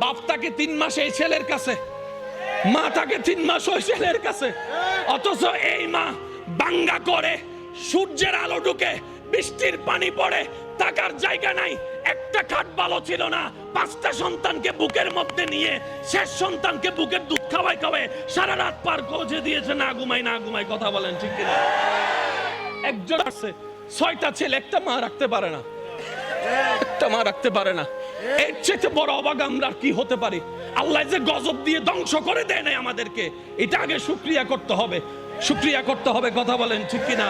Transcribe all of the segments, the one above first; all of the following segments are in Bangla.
বাপ থাকে তিন মাস এই ছেলের কাছে, মা থাকে তিন মাস ওই ছেলের কাছে। অথচ এই মা বাঙ্গা করে সূর্যের আলো ঢুকে বৃষ্টির পানি পড়ে, থাকার জায়গা নাই, একটা খাট ভালো ছিল না। পাঁচটা সন্তানকে বুকের মধ্যে নিয়ে, শেষ সন্তানকে বুকের দুধ খাওয়াই খাওয়াই সারা রাত পার পৌঁছে দিয়েছে, না ঘুমাই না ঘুমাই, কথা বলেন, ঠিক কিনা? একজন আছে, ছয়টা ছেলে, একটা মা রাখতে পারে না। একটা মা রাখতে পারে না। এর চেয়ে বড় অবাগ আমরা কি হতে পারি? আল্লাহ যে গজব দিয়ে ধ্বংস করে দেয় নাই আমাদেরকে এটা আগে সুক্রিয়া করতে হবে। সুক্রিয়া করতে হবে কথা বলেন ঠিক কিনা?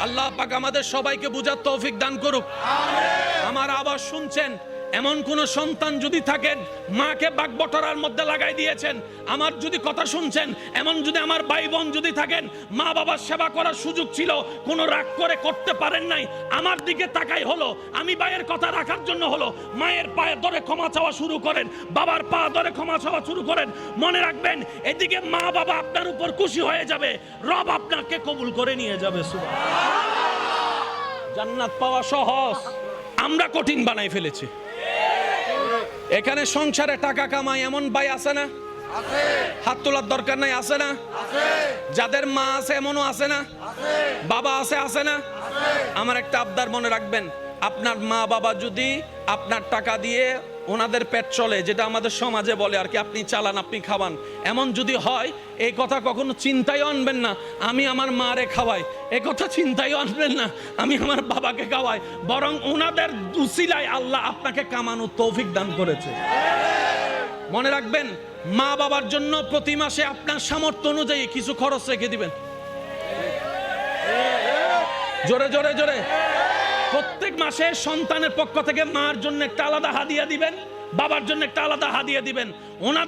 আল্লাহ পাক আমাদের সবাইকে বুঝার তৌফিক দান করুক। আমার আওয়াজ শুনছেন এমন কোন সন্তান যদি থাকেন মাকে বাগবটরার মধ্যে লাগাই দিয়েছেন, আমার যদি কথা শুনছেন, এমন যদি আমার ভাই বোন যদি থাকেন মা বাবার সেবা করার সুযোগ ছিল, কোনো রাগ করে করতে পারেন নাই, আমার দিকে তাকাই হলো, আমি ভাইয়ের কথা রাখার জন্য হলো, মায়ের পায়ে ধরে ক্ষমা চাওয়া শুরু করেন, বাবার পা ধরে ক্ষমা চাওয়া শুরু করেন, মনে রাখবেন, এদিকে মা বাবা আপনার উপর খুশি হয়ে যাবে, রব আপনাকে কবুল করে নিয়ে যাবে জান্নাত পাওয়া সহজ। আমরা কঠিন বানাই ফেলেছি। এখানে সংসারে টাকা কামাই এমন ভাই আছে না? হাত তোলার দরকার নাই, আছে না? যাদের মা আছে এমনও আছে না? বাবা আছে আছে না? আমার একটা আবদার মনে রাখবেন, আপনার মা বাবা যদি আপনার টাকা দিয়ে ওনাদের পেট চলে, যেটা আমাদের সমাজে বলে আর কি, আপনি চালান, আপনি খাওয়ান, এমন যদি হয়, এই কথা কখনো চিন্তায় আনবেন না, আমি আমার মারে খাওয়াই এ কথা চিন্তায় আনবেন না। আমি আমার বাবাকে খাওয়াই বরং ওনাদের দুসিলায় আল্লাহ আপনাকে কামানো তৌফিক দান করেছে। মনে রাখবেন, মা বাবার জন্য প্রতি মাসে আপনার সামর্থ্য অনুযায়ী কিছু খরচ রেখে দিবেন। জোরে জোরে জোরে। প্রত্যেক মাসে সন্তানের পক্ষ থেকে মার জন্য একটা আলাদা হাদিয়া দিবেন, বাবার জন্য একটা আলাদা হাদিয়া দিবেন। ওনার